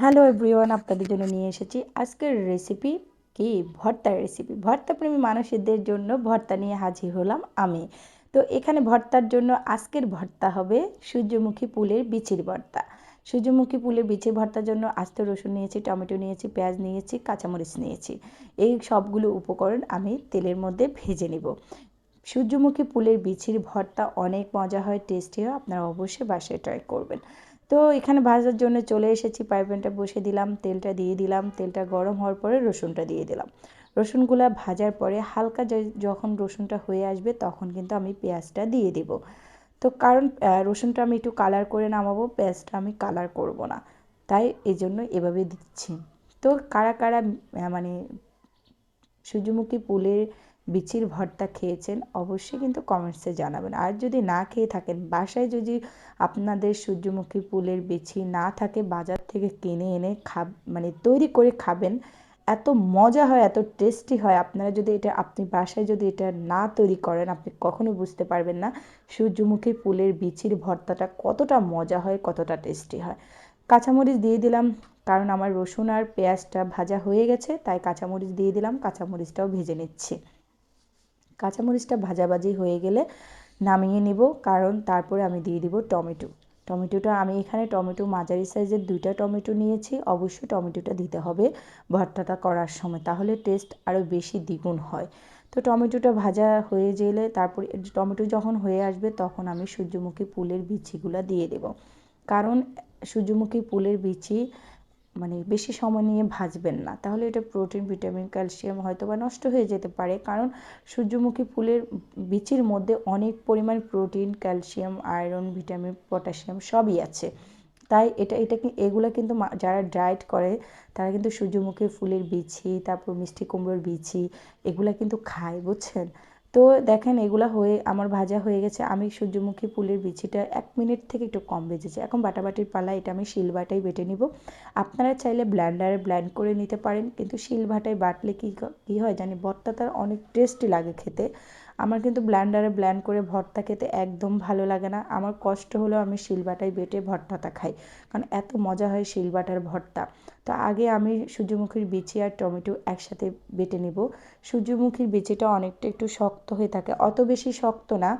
Hello everyone আপনাদের জন্য নিয়ে এসেছি আজকের রেসিপি কি? ভর্তার রেসিপি ভর্তা প্রেমী মানুষদের জন্য ভর্তা নিয়ে হাজির হলাম আমি। তো এখানে ভর্তার জন্য আজকের ভর্তা হবে সূর্যমুখী ফুলের বিচির ভর্তা। সূর্যমুখী ফুলের বিচির ভর্তার জন্য আস্ত রসুন নিয়েছি, টমেটো নিয়েছি, পেঁয়াজ নিয়েছি, কাঁচামরিচ নিয়েছি। এই সবগুলো উপকরণ আমি তেলের মধ্যে ভেজে নিব। সূর্যমুখী ফুলের বিচির ভর্তা অনেক মজা হয়, টেস্টি হয়, আপনারা অবশ্যই বাসায় ট্রাই করবেন। তো এখানে ভাজার জন্য চলে এসেছি পাইপ্যানটা বসে দিলাম, তেলটা দিয়ে দিলাম, তেলটা গরম হওয়ার পরে রসুনটা দিয়ে দিলাম। রসুনগুলো ভাজার পরে হালকা যখন রসুনটা হয়ে আসবে তখন কিন্তু আমি পেঁয়াজটা দিয়ে দিব। তো কারণ রসুনটা আমি একটু কালার করে নামাবো, পেঁয়াজটা আমি কালার করব না। তাই এই জন্য এভাবে দিচ্ছি। তো কারা কারা মানে সূর্যমুখী ফুলের বিচির ভর্তা খেয়েছেন, অবশ্যই কিন্তু কমেন্টসে জানাবেন। আর যদি না খেয়ে থাকেন, বাসায় যদি আপনাদের সূর্যমুখী ফুলের বিচি না থাকে, বাজার থেকে কিনে এনে খা মানে তৈরি করে খাবেন, এত মজা হয়, এত টেস্টি হয়। আপনারা যদি এটা, আপনি বাসায় যদি এটা না তৈরি করেন, আপনি কখনো বুঝতে পারবেন না সূর্যমুখী ফুলের বিচির ভর্তাটা কতটা মজা হয়, কতটা টেস্টি হয়। কাঁচামরিচ দিয়ে দিলাম, কারণ আমার রসুন আর পেঁয়াজটা ভাজা হয়ে গেছে, তাই কাঁচামরিচ দিয়ে দিলাম, কাঁচামরিচটাও ভেজে নিচ্ছি। কাঁচামরিচটা ভাজাভাজি হয়ে গেলে নামিয়ে নিব, কারণ তারপরে আমি দিয়ে দিব টমেটো। টমেটোটা আমি এখানে টমেটো মাঝারি সাইজের দুইটা টমেটো নিয়েছি, অবশ্যই টমেটোটা দিতে হবে ভর্তাটা করার সময়, তাহলে টেস্ট আরও বেশি দ্বিগুণ হয়। তো টমেটোটা ভাজা হয়ে গেলে তারপরে টমেটো যখন হয়ে আসবে তখন আমি সূর্যমুখী ফুলের বিচিগুলো দিয়ে দেব। কারণ সূর্যমুখী ফুলের বিচি মানে বেশি সময় নিয়ে ভাজবেন না। তাহলে এটা প্রোটিন ভিটামিন ক্যালসিয়াম হয়তো বা নষ্ট হয়ে যেতে পারে। কারণ সূর্যমুখী ফুলের বীচির মধ্যে অনেক পরিমাণ protein calcium iron vitamin potassium সবই আছে। তাই এটা এটা এগুলো কিন্তু যারা ডায়েট করে, তারা কিন্তু সূর্যমুখী ফুলের বিছি তারপর মিষ্টি কুমড়োর বিছি এগুলা কিন্তু খায়, বুঝছেন? তো দেখেন এগুলো হয়ে আমার ভাজা হয়ে গেছে। আমি সূর্যমুখী ফুলের বিচিটা এক মিনিট থেকে একটু কম ভেজেছি এখন বাটাবাটির পালা, এটা আমি শিলবাটাই বেটে নিব। আপনারা চাইলে ব্ল্যান্ডারে ব্ল্যান্ড করে নিতে পারেন, কিন্তু শিলভাটায় বাটলে কী কী হয় জানি ভর্তাটা অনেক টেস্টি লাগে খেতে। আমার কিন্তু ব্ল্যান্ডারে ব্ল্যান্ড করে ভর্তা খেতে একদম ভালো লাগে না। আমার কষ্ট হলেও আমি শিলবাটায় বেটে ভর্তাটা খাই, কারণ এত মজা হয় শিলবাটার ভর্তা। তো আগে আমি সূর্যমুখীর বিচি আর টমেটো একসাথে বেটে নেব। সূর্যমুখীর বিচিটা অনেকটা একটু শক্ত হয়ে থাকে, অত বেশি শক্ত না।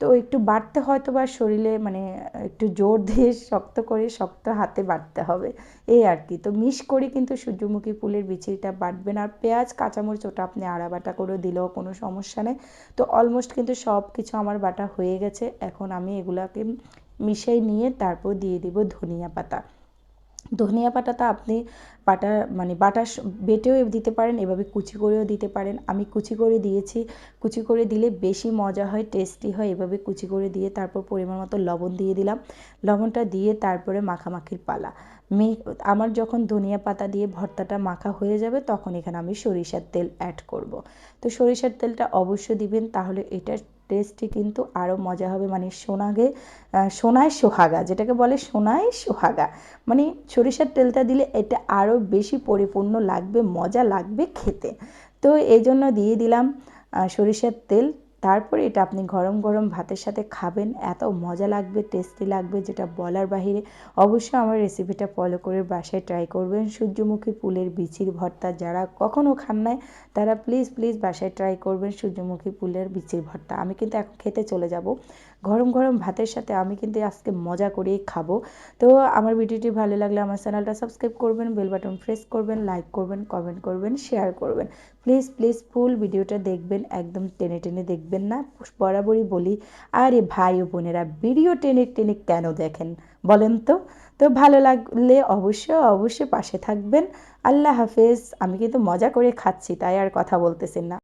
তো একটু বাড়তে হয়তো বা শরীরে মানে একটু জোর দিয়ে শক্ত করে শক্ত হাতে বাড়তে হবে, এই আর কি। তো মিস করে কিন্তু সূর্যমুখী ফুলের বিচিটা বাটবেন আর পেঁয়াজ, কাঁচামরিচ ওটা আপনি আড়াবাটা করে দিলেও কোনো সমস্যা নেই। তো অলমোস্ট কিন্তু সব কিছু আমার বাটা হয়ে গেছে। এখন আমি এগুলাকে মিশাই নিয়ে তারপর দিয়ে দিব ধনিয়া পাতা। ধনিয়া পাতাটা আপনি বাটা মানে বাটা বেটেও দিতে পারেন, এভাবে কুচি করেও দিতে পারেন। আমি কুচি করে দিয়েছি। কুচি করে দিলে বেশি মজা হয়, টেস্টি হয়, এভাবে কুচি করে দিয়ে তারপর পরিমাণ মতো লবণ দিয়ে দিলাম। লবণটা দিয়ে তারপরে মাখামাখির পালা। মি, আমার যখন ধনিয়া পাতা দিয়ে ভর্তাটা মাখা হয়ে যাবে, তখন এখানে আমি সরিষার তেল অ্যাড করব। তো সরিষার তেলটা অবশ্য দিবেন, তাহলে এটার টেস্টটি কিন্তু আরও মজা হবে। মানে সোনাগে সোনায় সোহাগা, যেটাকে বলে সোনায় সোহাগা। মানে সরিষার তেলটা দিলে এটা আরও বেশি পরিপূর্ণ লাগবে, মজা লাগবে খেতে। তো এই জন্য দিয়ে দিলাম সরিষার তেল। তারপরে এটা আপনি গরম গরম ভাতের সাথে খাবেন। এত মজা লাগবে টেস্টি লাগবে যেটা বলার বাহিরে। অবশ্যই আমার রেসিপিটা ফলো করে বাসায় ট্রাই করবেন। সূর্যমুখী ফুলের বিচির ভর্তা যারা কখনও খান নাই, তারা প্লিজ প্লিজ বাসায় ট্রাই করবেন সূর্যমুখী ফুলের বিচির ভর্তা। আমি কিন্তু এখন খেতে চলে যাব। গরম গরম ভাতের সাথে আমি কিন্তু আজকে মজা করেই খাব। তো আমার ভিডিওটি ভালো লাগলে আমার চ্যানেলটা সাবস্ক্রাইব করবেন বেল বাটন প্রেস করবেন লাইক করবেন কমেন্ট করবেন শেয়ার করবেন। প্লিজ প্লিজ ফুল ভিডিওটা দেখবেন, একদম টেনে টেনে দেখবেন। না? বরাবরই বলি, আরে ভাই ও বোনেরা ভিডিও টেনে টেনে কেন দেখেন? বলেন তো? তো ভালো লাগলে অবশ্যই অবশ্যই পাশে থাকবেন। আল্লাহ হাফেজ, আমি কিন্তু মজা করে খাচ্ছি, তাই আর কথা বলতেছেন না।